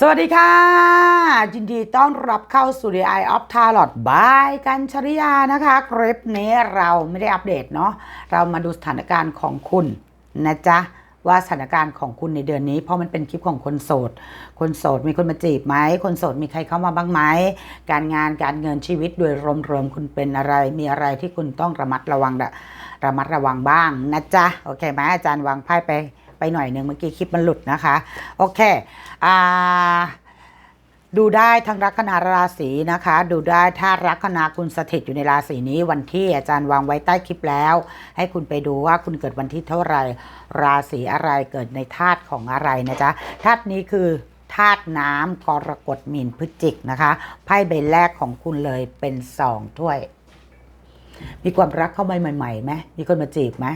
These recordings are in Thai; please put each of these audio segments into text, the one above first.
สวัสดีค่ะ ยินดีต้อนรับเข้าสู่ The Eye of Tarot บายกันชริยานะคะ คลิปนี้เราไม่ได้อัปเดตเนาะเรามาดูสถานการณ์ของคุณนะจ๊ะ ว่าสถานการณ์ของคุณในเดือนนี้ เพราะมันเป็นคลิปของคนโสด คนโสดมีคนมาจีบไหม คนโสดมีใครเข้ามาบ้างไหม การงานการเงินชีวิตโดยรวมๆคุณเป็นอะไร มีอะไรที่คุณต้องระมัดระวังระระมัดระวังบ้างนะจ๊ะโอเคไหมอาจารย์วางไพ่ไป ไปหน่อยหนึ่งเมื่อกี้คลิปมันหลุดนะคะ โอเคอ่าดูได้ทั้งลัคนาราศีนะคะ ดูได้ถ้าลัคนาคุณสถิตอยู่ในราศีนี้วันที่อาจารย์วางไว้ใต้คลิปแล้ว ให้คุณไปดูว่าคุณเกิดวันที่เท่าไหร่ ราศีอะไรเกิดในธาตุของอะไรนะจ๊ะธาตุนี้คือธาตุน้ำกรกฎมีนพฤศจิกนะคะไพ่ใบแรกของคุณเลยเป็นสองถ้วย มีความรักเข้ามาใหม่ๆไหมมีคนมาจีบไหม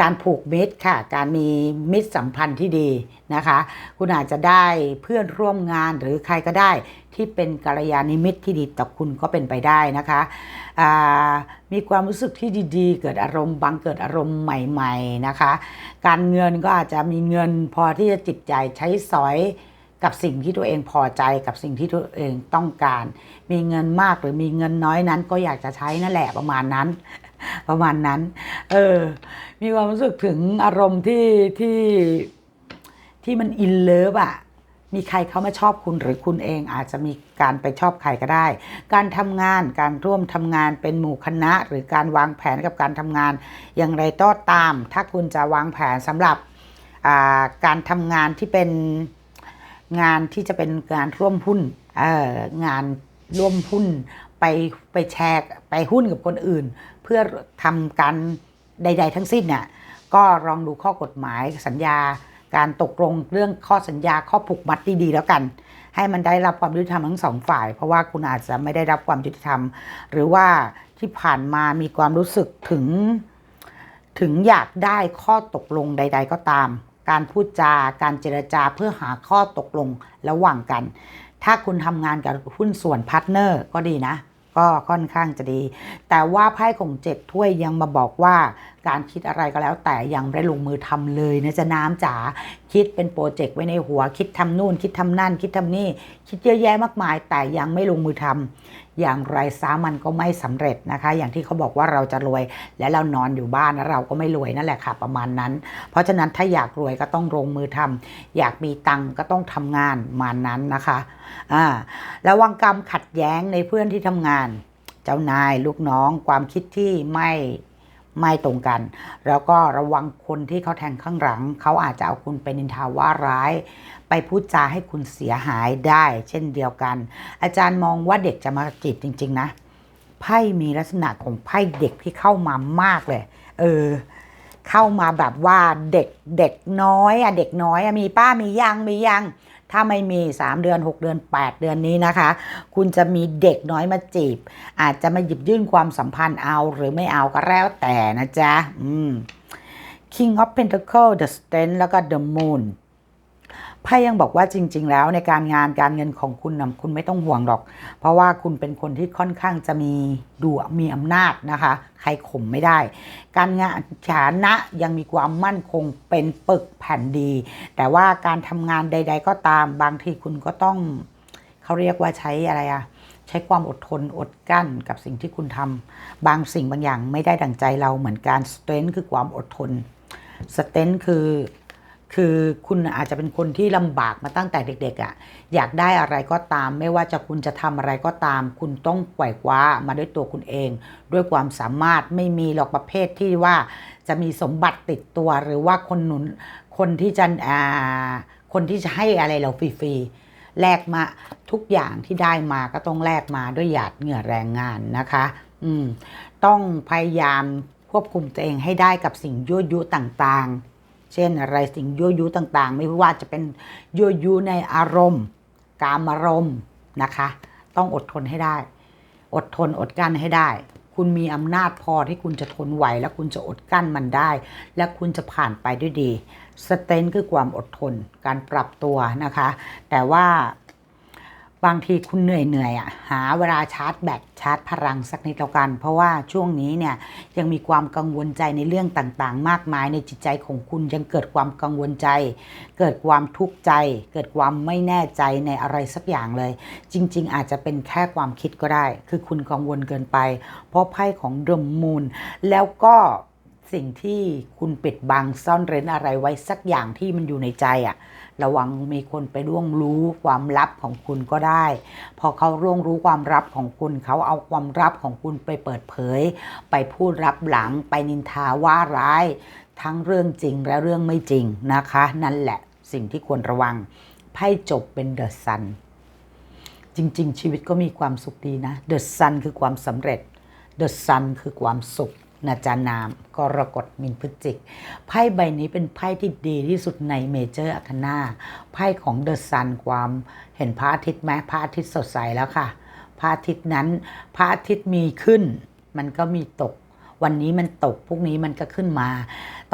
การผูกมิตรค่ะ การมีมิตรสัมพันธ์ที่ดีนะคะ คุณอาจจะได้เพื่อนร่วมงานหรือใครก็ได้ที่เป็นกัลยาณมิตรที่ดีต่อคุณก็เป็นไปได้นะคะมีความรู้สึกที่ดีๆ เกิดอารมณ์บังเกิดอารมณ์ใหม่ ๆนะคะ การเงินก็อาจจะมีเงินพอที่จะจิบใจายใช้สอย กับสิ่งที่ตัวเองพอใจกับสิ่งที่ตัวเองต้องการ มีเงินมากหรือมีเงินน้อยนั้น ก็อยากจะใช้นั่นแหละประมาณนั้น ประมาณนั้น เออ มีความรู้สึกถึงอารมณ์ที่ที่ที่มันอินเลิฟอะมีใครเขามาชอบคุณหรือคุณเองอาจจะมีการไปชอบใครก็ได้ การทำงานการร่วมทำงานเป็นหมู่คณะ หรือการวางแผนกับการทำงาน อย่างไรก็ตาม ถ้าคุณจะวางแผนสำหรับาการทำงานที่เป็น งานที่จะเป็นงานร่วมหุ้นเอ่องานร่วมหุ้นไปไปแชร์ไปหุ้นกับคนอื่น เพื่อทำการใด ๆ ทั้งสิ้นน่ะก็ลองดูข้อกฎหมายสัญญาการตกลงเรื่องข้อสัญญาข้อผูกมัดดีๆแล้วกัน ให้มันได้รับความยุติธรรมทั้งสองฝ่าย เพราะว่าคุณอาจจะไม่ได้รับความยุติธรรม หรือว่าที่ผ่านมามีความรู้สึกถึง ถึงอยากได้ข้อตกลงใด ๆ ก็ตาม การพูดจาการเจรจาเพื่อหาข้อตกลงระหว่างกัน ถ้าคุณทำงานกับหุ้นส่วนพาร์ทเนอร์ก็ดีนะ ก็ค่อนข้างจะดี แต่ว่าไพ่ของเจ็ดถ้วยยังมาบอกว่าการคิดอะไรก็แล้ว แต่ยังไม่ได้ลงมือทำเลยนะจะน้ำจ๋าคิดเป็นโปรเจกต์ไว้ในหัว คิดทำนู่น คิดทำนั่น คิดทำนี่ คิดเยอะแยะมากมาย แต่ยังไม่ลงมือทำอย่างไรซามันก็ไม่สำเร็จนะคะ อย่างที่เขาบอกว่าเราจะรวย และเรานอนอยู่บ้านแล้วเราก็ไม่รวยนั่นแหละค่ะประมาณนั้น เพราะฉะนั้นถ้าอยากรวยก็ต้องลงมือทำอยากมีตังก็ต้องทำงานมานั้นนะคะอ่าระวังกรรมขัดแย้งในเพื่อนที่ทำงาน เจ้านายลูกน้องความคิดที่ไม่ ไม่ตรงกัน แล้วก็ระวังคนที่เขาแทงข้างหลัง เขาอาจจะเอาคุณไปนินทาว่าร้าย ไปพูดจาให้คุณเสียหายได้ เช่นเดียวกัน อาจารย์มองว่าเด็กจะมาจีบจริง ๆ นะไพ่มีลักษณะของไพ่เด็กที่เข้ามามากเลย เออ เข้ามาแบบว่าเด็กเด็กน้อยอะเด็กน้อยอะมีป้ามียังมียัง ถ้าไม่มี 3 เดือน 6 เดือน 8 เดือนนี้นะคะ คุณจะมีเด็กน้อยมาจีบ อาจจะมาหยิบยื่นความสัมพันธ์เอาหรือไม่เอาก็แล้วแต่นะจ๊ะอืม King of Pentacle The Strength แล้วก็ The Moon ไพ่ยังบอกว่าจริง ๆ แล้วในการงานการเงินของคุณนะคุณไม่ต้องห่วงหรอก เพราะว่าคุณเป็นคนที่ค่อนข้างจะมีดูมีอำนาจนะคะ ใครข่มไม่ได้ การงานฐานะยังมีความมั่นคงเป็นปึกแผ่นดี แต่ว่าการทำงานใด ๆ ก็ตามบางทีคุณก็ต้องเขาเรียกว่าใช้อะไรอะใช้ความอดทนอดกั้นกับสิ่งที่คุณทำบางสิ่งบางอย่างไม่ได้ดังใจเราเหมือนการสเตนคือความอดทนสเตนคือ คือคุณอาจจะเป็นคนที่ลำบากมาตั้งแต่เด็กๆอะ่ะอยากได้อะไรก็ตาม ไม่ว่าจะคุณจะทำอะไรก็ตาม คุณต้องปล่คว้ามาด้วยตัวคุณเอง ด้วยความสามารถไม่มีหรอกประเภทที่ว่าจะมีสมบัติติดตัวหรือว่าคนหนุนคนที่จะอ่าคนที่จะให้อะไรเราฟรีๆแลกมาทุกอย่างที่ได้มาก็ต้องแลกมาด้วยหยาดเหงื่อแรงงานนะคะ อืมต้องพยายามควบคุมตัวเองให้ได้กับสิ่งยั่วยุต่างๆ เช่นอะไรสิ่งยั่วยุต่างๆ ไม่ว่าจะเป็นยั่วยุในอารมณ์ กามารมณ์นะคะ ต้องอดทนให้ได้ อดทนอดกั้นให้ได้ คุณมีอำนาจพอที่คุณจะทนไหว และคุณจะอดกั้นมันได้ และคุณจะผ่านไปด้วยดีสเตนคือความอดทน การปรับตัวนะคะ แต่ว่า บางทีคุณเหนื่อยเหนื่อยอะหาเวลาชาร์จแบตชาร์จพลังสักนิดแล้วกัน เพราะว่าช่วงนี้เนี่ยยังมีความกังวลใจในเรื่องต่างๆ มากมายในจิตใจของคุณยังเกิดความกังวลใจ เกิดความทุกข์ใจ เกิดความไม่แน่ใจในอะไรสักอย่างเลย จริง ๆ อาจจะเป็นแค่ความคิดก็ได้ คือคุณกังวลเกินไป เพราะไพ่ของเดมมูนแล้วก็สิ่งที่คุณปิดบังซ่อนเร้นอะไรไว้สักอย่างที่มันอยู่ในใจอะ ระวังมีคนไปร่วงรู้ความลับของคุณก็ได้ พอเขาร่วงรู้ความลับของคุณ เขาเอาความลับของคุณไปเปิดเผย ไปพูดรับหลังไปนินทาว่าร้าย ทั้งเรื่องจริงและเรื่องไม่จริงนะคะ นั่นแหละสิ่งที่ควรระวังไพ่จบเป็นเดอะซันจริง ๆ ชีวิตก็มีความสุขดีนะเดอะซันคือความสำเร็จเดอะซันคือความสุข นาจานามกรกฎมินพฤจิก ไพ่ใบนี้เป็นไพ่ที่ดีที่สุดในเมเจอร์อาคนาไพ่ของเดอะซันความเห็นพระอาทิตย์ไหมพระอาทิตย์สดใสแล้วค่ะ พระอาทิตย์นั้นพระอาทิตย์มีขึ้น มันก็มีตก วันนี้มันตกพรุ่งนี้มันก็ขึ้นมา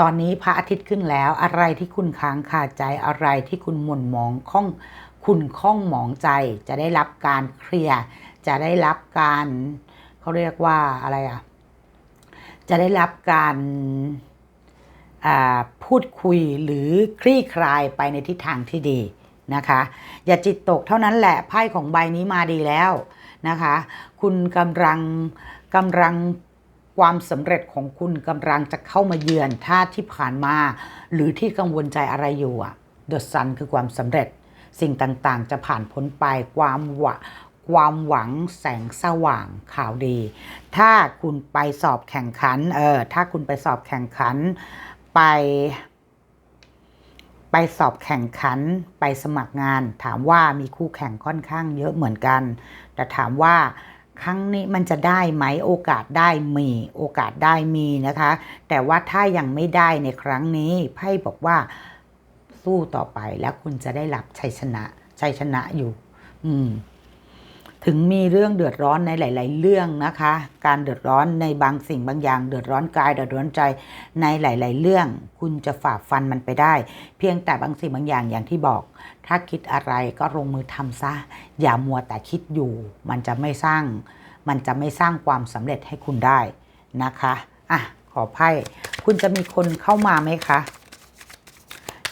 ตอนนี้พระอาทิตย์ขึ้นแล้วอะไรที่คุณค้างคาใจอะไรที่คุณหม่นมองข้องคุณข้องหมองใจจะได้รับการเคลียร์จะได้รับการเขาเรียกว่าอะไรอะ จะได้รับการพูดคุยหรือคลี่คลายไปในทิศทางที่ดีนะคะ อย่าจิตตกเท่านั้นแหละไพ่ของใบนี้มาดีแล้วนะคะ คุณกำลังกำลังความสำเร็จของคุณกำลังจะเข้ามาเยือนถ้าที่ผ่านมา หรือที่กังวลใจอะไรอยู่อะ The Sun คือความสำเร็จ สิ่งต่างๆ จะผ่านพ้นไปความหวะ ความหวังแสงสว่างข่าวดี ถ้าคุณไปสอบแข่งขันเออถ้าคุณไปสอบแข่งขันไป ไปสอบแข่งขันไปสมัครงาน ถามว่ามีคู่แข่งค่อนข้างเยอะเหมือนกัน แต่ถามว่าครั้งนี้มันจะได้ไหมโอกาสได้มีโอกาสได้มีนะคะ แต่ว่าถ้ายังไม่ได้ในครั้งนี้ไพ่บอกว่าสู้ต่อไปแล้วคุณจะได้รับชัยชนะชัยชนะอยู่ อืม ถึงมีเรื่องเดือดร้อนในหลาย ๆ เรื่องนะคะ การเดือดร้อนในบางสิ่งบางอย่าง เดือดร้อนกายเดือดร้อนใจในหลาย ๆ เรื่อง คุณจะฝ่าฟันมันไปได้ เพียงแต่บางสิ่งบางอย่างอย่างที่บอก ถ้าคิดอะไรก็ลงมือทำซะ อย่ามัวแต่คิดอยู่ มันจะไม่สร้าง มันจะไม่สร้างความสำเร็จให้คุณได้นะคะอะขอไพ่คุณจะมีคนเข้ามาไหมคะ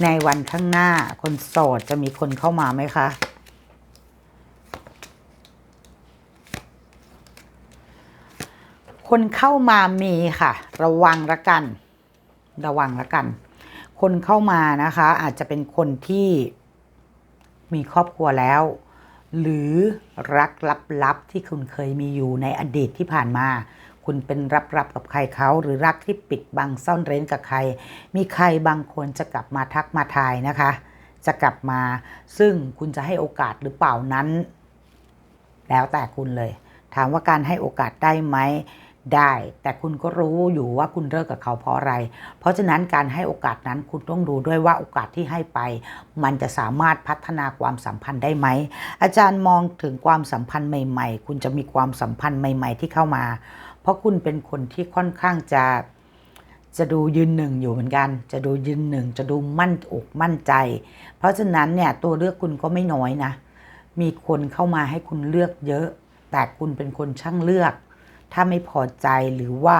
ในวันข้างหน้าคนโสดจะมีคนเข้ามาไหมคะ คนเข้ามามีค่ะ ระวังละกัน ระวังละกัน คนเข้ามานะคะ อาจจะเป็นคนที่มีครอบครัวแล้ว หรือรักลับๆที่คุณเคยมีอยู่ในอดีตที่ผ่านมา คุณเป็นรับๆกับใครเขา หรือรักที่ปิดบังซ่อนเร้นกับใคร มีใครบางคนจะกลับมาทักมาทายนะคะ จะกลับมา ซึ่งคุณจะให้โอกาสหรือเปล่านั้น แล้วแต่คุณเลยถามว่าการให้โอกาสได้ไหม ได้ แต่คุณก็รู้อยู่ว่าคุณเลิกกับเขาเพราะอะไร เพราะฉะนั้นการให้โอกาสนั้นคุณต้องดูด้วยว่าโอกาสที่ให้ไป มันจะสามารถพัฒนาความสัมพันธ์ได้ไหม อาจารย์มองถึงความสัมพันธ์ใหม่ ๆ คุณจะมีความสัมพันธ์ใหม่ ๆ ที่เข้ามา เพราะคุณเป็นคนที่ค่อนข้างจะจะดูยืนหนึ่งอยู่เหมือนกัน จะดูยืนหนึ่ง จะดูมั่นอกมั่นใจ เพราะฉะนั้นเนี่ยตัวเลือกคุณก็ไม่น้อยนะ มีคนเข้ามาให้คุณเลือกเยอะ แต่คุณเป็นคนช่างเลือก ถ้าไม่พอใจหรือว่า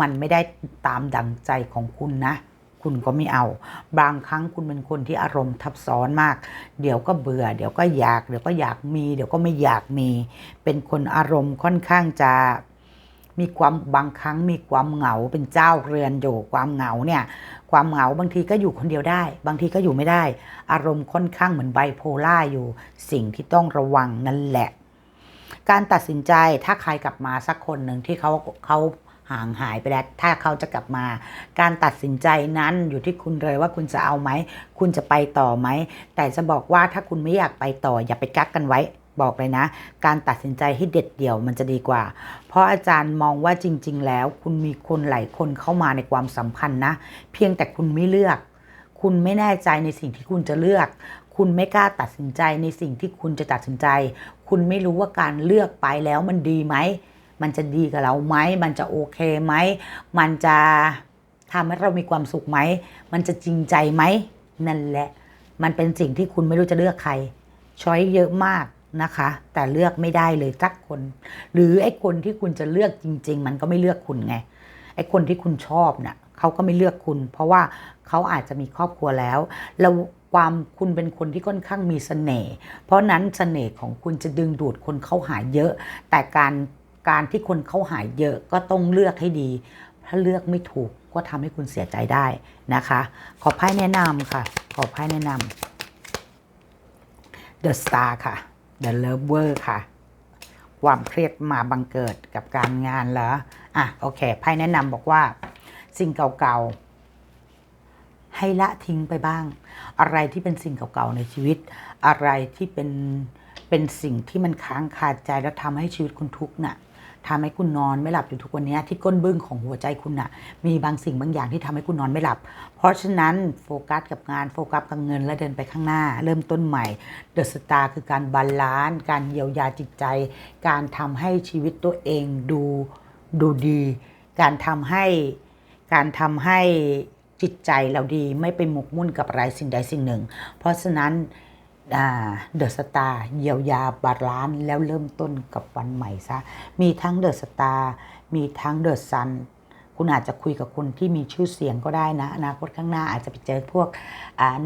มันไม่ได้ตามดังใจของคุณนะ คุณก็ไม่เอา บางครั้งคุณเป็นคนที่อารมณ์ทับซ้อนมาก เดี๋ยวก็เบื่อ เดี๋ยวก็อยาก เดี๋ยวก็อยากมี เดี๋ยวก็ไม่อยากมี เป็นคนอารมณ์ค่อนข้างจะมีความบางครั้งมีความเหงาเป็นเจ้าเรือนอยู่ความเหงาเนี่ย ความเหงาบางทีก็อยู่คนเดียวได้ บางทีก็อยู่ไม่ได้ อารมณ์ค่อนข้างเหมือนไบโพล่าอยู่ สิ่งที่ต้องระวังนั่นแหละ การตัดสินใจถ้าใครกลับมาสักคนหนึ่งที่เขาเขาห่างหายไปแล้วถ้าเขาจะกลับมา การตัดสินใจนั้นอยู่ที่คุณเลยว่าคุณจะเอาไหม คุณจะไปต่อไหม แต่จะบอกว่าถ้าคุณไม่อยากไปต่อ อย่าไปกักกันไว้บอกเลยนะ การตัดสินใจให้เด็ดเดี่ยวมันจะดีกว่า เพราะอาจารย์มองว่าจริง ๆ แล้ว คุณมีคนหลายคนเข้ามาในความสัมพันธ์นะ เพียงแต่คุณไม่เลือก คุณไม่แน่ใจในสิ่งที่คุณจะเลือก คุณไม่กล้าตัดสินใจในสิ่งที่คุณจะตัดสินใจ คุณไม่รู้ว่าการเลือกไปแล้วมันดีไหม มันจะดีกับเราไหม มันจะโอเคไหม มันจะทำให้เรามีความสุขไหม มันจะจริงใจไหม นั่นแหละ มันเป็นสิ่งที่คุณไม่รู้จะเลือกใคร ช้อยเยอะมากนะคะ แต่เลือกไม่ได้เลยสักคน หรือไอ้คนที่คุณจะเลือกจริง ๆ มันก็ไม่เลือกคุณไง ไอ้คนที่คุณชอบเนี่ยเขาก็ไม่เลือกคุณ เพราะว่าเขาอาจจะมีครอบครัวแล้วแล้ว ความคุณเป็นคนที่ค่อนข้างมีเสน่ห์เพราะนั้นเสน่ห์ของคุณจะดึงดูดคนเข้าหาเยอะ แต่การการที่คนเข้าหาเยอะก็ต้องเลือกให้ดี ถ้าเลือกไม่ถูกก็ทำให้คุณเสียใจได้นะคะ ขอไพ่แนะนำค่ะ ขอไพ่แนะนำ The Star ค่ะ The Lover ค่ะ ความเครียดมาบังเกิดกับการงานแล้วอะโอเคไพ่แนะนำบอกว่าสิ่งเก่าๆ ให้ละทิ้งไปบ้าง อะไรที่เป็นสิ่งเก่าๆในชีวิต อะไรที่เป็นเป็นสิ่งที่มันค้างคาใจแล้วทำให้ชีวิตคุณทุกข์น่ะทำให้คุณนอนไม่หลับอยู่ทุกวันนี้ที่ก้นบึ้งของหัวใจคุณน่ะ มีบางสิ่งบางอย่างที่ทำให้คุณนอนไม่หลับ เพราะฉะนั้นโฟกัสกับงานโฟกัสกับเงินและเดินไปข้างหน้า เริ่มต้นใหม่เดอะสตาร์คือการบาลานซ์การเยียวยาจิตใจ การทำให้ชีวิตตัวเองดูดูดี การทำให้การทำให้ จิตใจเราดีไม่ไปหมกมุ่นกับอะไรสิ่งใดสิ่งหนึ่ง เพราะฉะนั้นเดอะสตาร์เยียวยาบาลานซ์แล้วเริ่มต้นกับวันใหม่ซะ มีทั้งเดอะสตาร์มีทั้งเดอะซัน คุณอาจจะคุยกับคนที่มีชื่อเสียงก็ได้นะอนาคตข้างหน้าอาจจะไปเจอพวก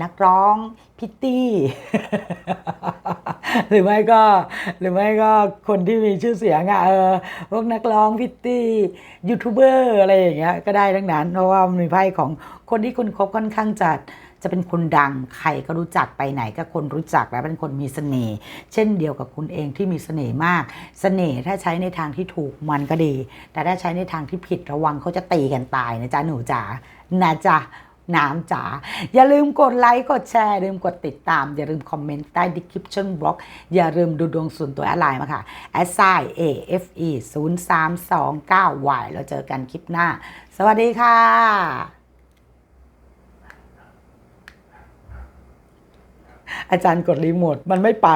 นักร้องพิตตี้หรือไม่ก็หรือไม่ก็คนที่มีชื่อเสียงอะเออพวกนักร้องพิตตี้ยูทูบเบอร์อะไรอย่างเงี้ยก็ได้ทั้งนั้น เพราะว่ามีไพ่ของคนที่คุณคบค่อนข้างจัด จะเป็นคนดังใครก็รู้จักไปไหนก็คนรู้จักและเป็นคนมีเสน่ห์เช่นเดียวกับคุณเองที่มีเสน่ห์มาก เสน่ห์ถ้าใช้ในทางที่ถูกมันก็ดี แต่ถ้าใช้ในทางที่ผิดระวังเขาจะตีกันตายนะจ๊ะหนูจ๋านะจ๊ะน้ำจ๋าอย่าลืมกดไลค์กดแชร์อย่าลืมกดติดตาม อย่าลืมคอมเมนต์ใต้ description box อย่าลืมดูดวงส่วนตัวอะไรมาค่ะ a s i afe 0 3 2 9 y แล้วเจอกันคลิปหน้า สวัสดีค่ะ อาจารย์กดรีโมทมันไม่ไป